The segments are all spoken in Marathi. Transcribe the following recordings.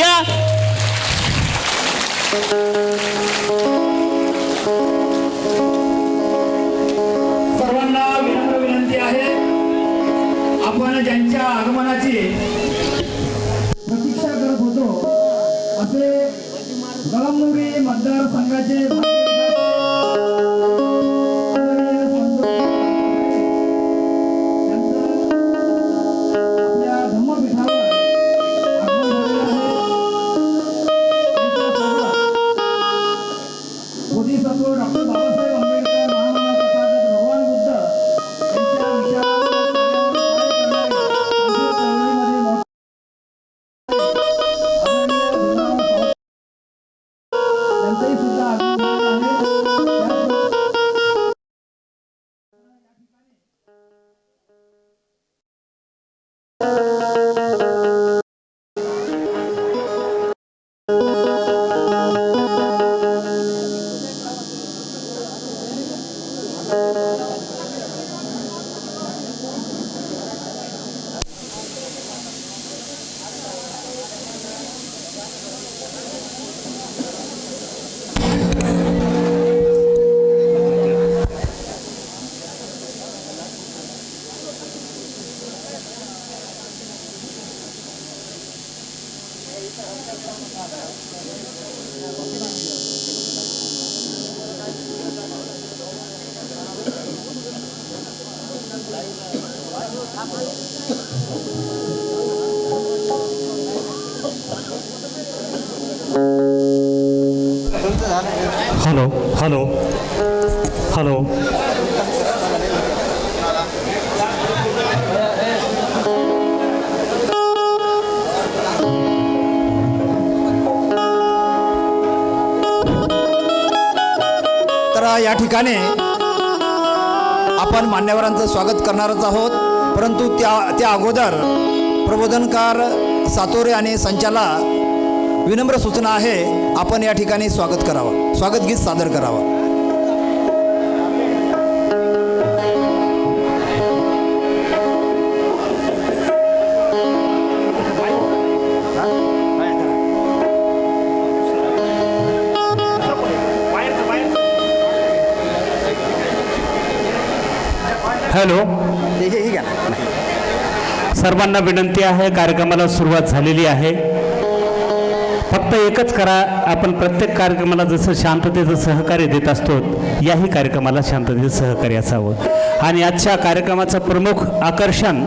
या हॅलो हॅलो तर या ठिकाणी आपण मान्यवरांचं स्वागत करणारच आहोत. परंतु त्या त्या अगोदर प्रबोधनकार सातोरे आणि संचाला विनम्र सूचना आहे आपण या ठिकाणी स्वागत करावं. स्वागत गीत सादर करावं. हॅलो. सर्वांना विनंती आहे कार्यक्रमाला सुरुवात झालेली आहे. फक्त एकच करा आपण प्रत्येक कार्यक्रमाला जसं शांततेचं सहकार्य देत असतो याही कार्यक्रमाला शांततेचं सहकार्य असावं. आणि आजच्या कार्यक्रमाचं प्रमुख आकर्षण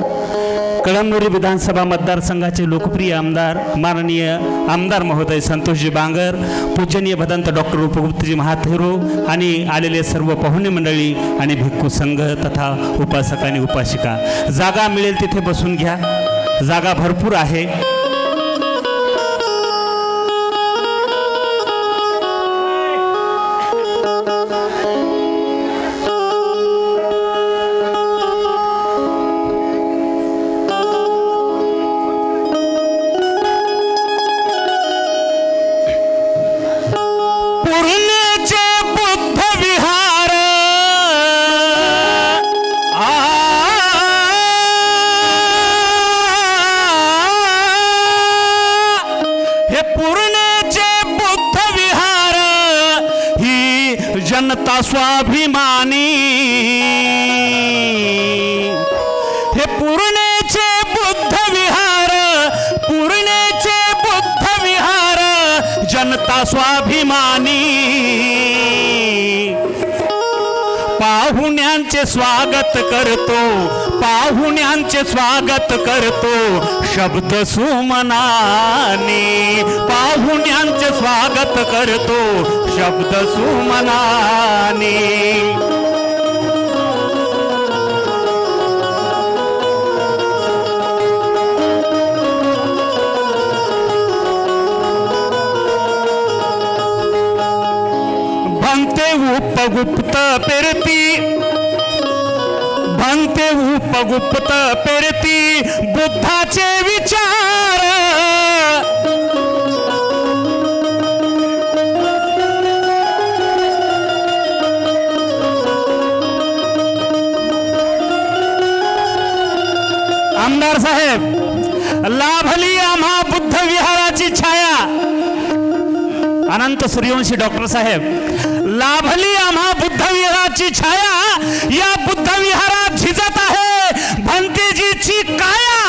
कळमनुरी विधानसभा मतदारसंघाचे लोकप्रिय आमदार माननीय आमदार महोदय संतोषजी बांगर पूजनीय भदंत डॉक्टर उपगुप्तजी महाथेरो आणि आलेले सर्व पाहुणे मंडळी आणि भिक्खू संघ तथा उपासक आणि उपासिका. जागा मिळेल तिथे बसून घ्या. जागा भरपूर आहे. जनता स्वाभिमानी हे पूर्णेचे बुद्ध विहार पूर्णेचे बुद्ध विहार जनता स्वाभिमानी पाहुण्यांचे स्वागत करतो. पाहुण्यांचे स्वागत करतो. शब्द सुमनाने. पाहुण्यांचे स्वागत करतो. शब्द सुमनाने. भंगते उपगुप्त पेरती. भंगते उपगुप्त पेरती. बुद्धाचे विचार. आमदार साहेब लाभली आम्हा बुद्ध विहार अनंत सूर्यवंशी डॉक्टर साहेब लाभली आम्हा बुद्धविहाराची छाया या बुद्धविहारात झिजत आहे भंतेजीची काया.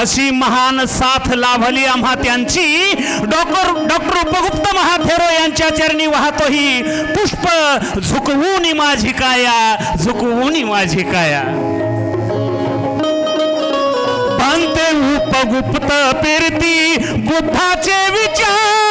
अशी महान साथ लाभली आम्हा त्यांची. डॉक्टर डॉक्टर उपगुप्त महाथेरो यांच्या चरणी वाहतो ही पुष्प झुकवून माझी काया झुकवून माझी काया. भंते उपगुप्त पेरती बुद्धाचे विचार.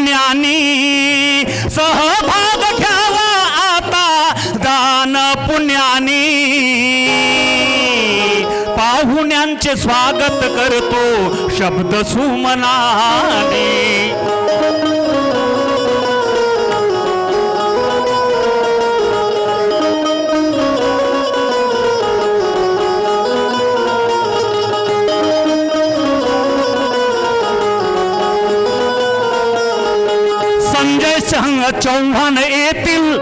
पुण्यानी. सहभाग घ्यावा आता दान पुण्यानी. पाहुण्यांचे स्वागत करतो शब्द सुमनाने. संजय सिंह चौहान येतील.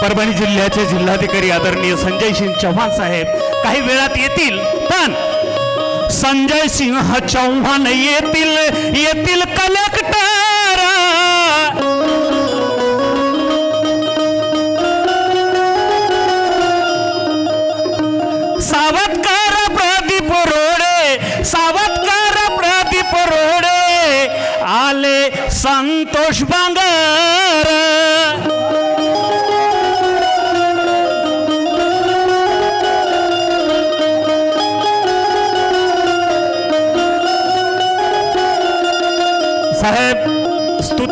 परभणी जिल्ह्याचे जिल्हाधिकारी आदरणीय संजय सिंह चव्हाण साहेब काही वेळात येतील पण संजय सिंह चौहान येतील येतील कलेक्टर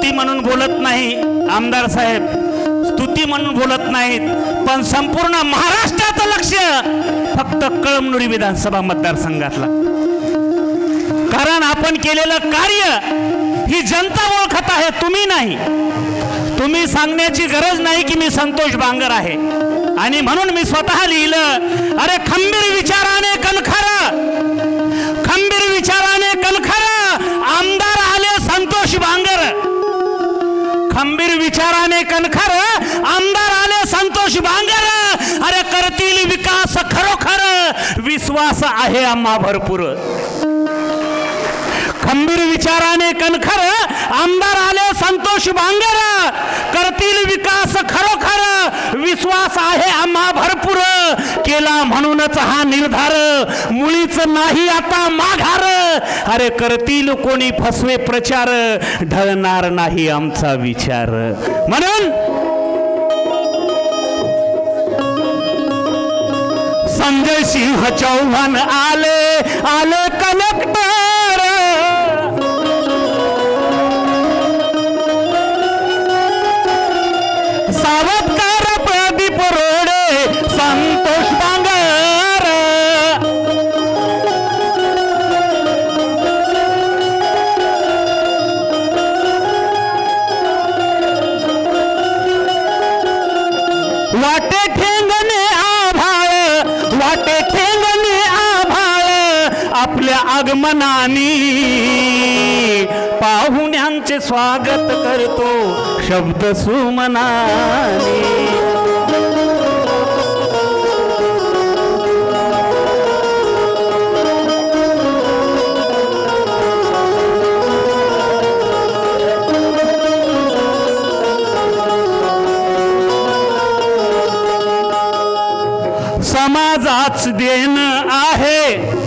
स्तुती म्हणून बोलत नाही आमदार साहेब. स्तुती म्हणून बोलत नाहीत. पण संपूर्ण महाराष्ट्राचं लक्ष फक्त कळमनुरी विधानसभा मतदारसंघातला. कारण आपण केलेलं कार्य ही जनता ओळखत आहे तुम्ही नाही. तुम्ही सांगण्याची गरज नाही की मी संतोष बांगर आहे. आणि म्हणून मी स्वतः लिहिलं अरे खंबीर विचाराने कणखरा भांगर. अरे करतील विकास खरोखर. विश्वास आहे आम्हा भरपूर. खंबीर विचाराने कणखर आमदार आले संतोष बांगर करतील विकास खरोखर. विश्वास आहे आम्हा भरपूर. केला म्हणूनच हा निर्धार. मुळीच नाही आता माघार. अरे करतील कोणी फसवे प्रचार. ढळणार नाही आमचा विचार. म्हणून संजय सिंह चौहान आले आले कलेक्टर. आपल्या पाहुण्यांचे स्वागत करतो शब्द सुमनानी. समाजाच देण आहे.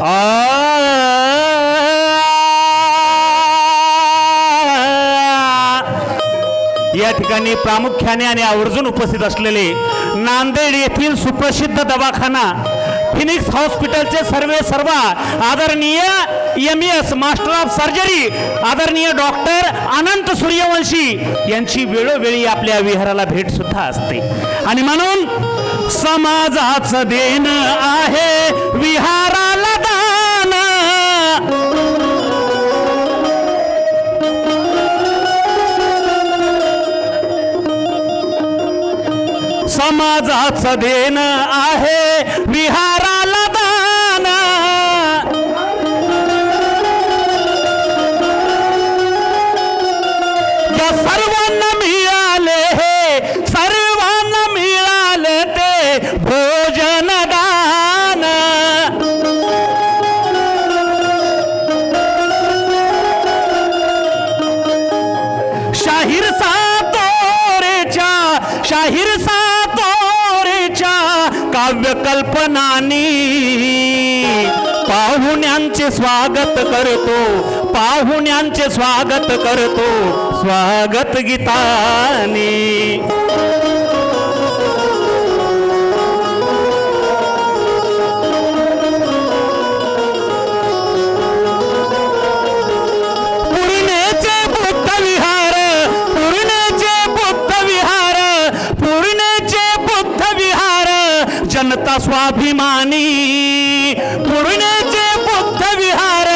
आ ठिकाणी प्रामुख्याने आणि आवर्जून उपस्थित असलेले नांदेड येथील सुप्रसिद्ध दवाखाना फिनिक्स हॉस्पिटलचे सर्वे सर्व आदरणीय M S master of surgery आदरणीय डॉक्टर अनंत सूर्यवंशी यांची वेळोवेळी आपल्या विहाराला भेट सुद्धा असते. आणि म्हणून समाजाचं देणं आहे विहाराला देवाच देण आहे. विहाराला दान या सर्वांना मिळाले हे. सर्वांना मिळाले ते भोजन दान. शाहीर सा शाहीर कल्पनानी. पाहुण्यांचे स्वागत करतो पाहुण्यांचे स्वागत करतो स्वागत गीतानी. जनता स्वाभिमानी पुण्याचे बुद्ध विहार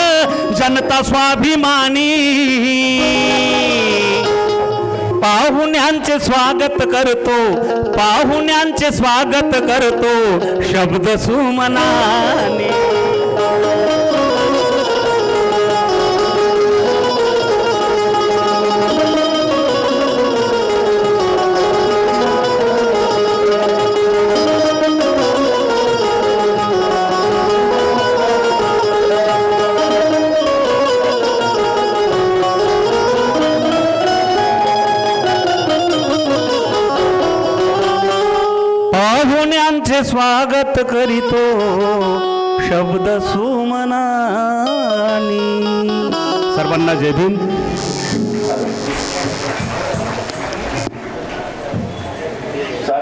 जनता स्वाभिमानी. पाहुण्यांचे स्वागत करतो पाहुण्यांचे स्वागत करतो शब्द सुमनाने. तुझे स्वागत करीतो. शब्द सुमनानी. सर्वांना जय भीम.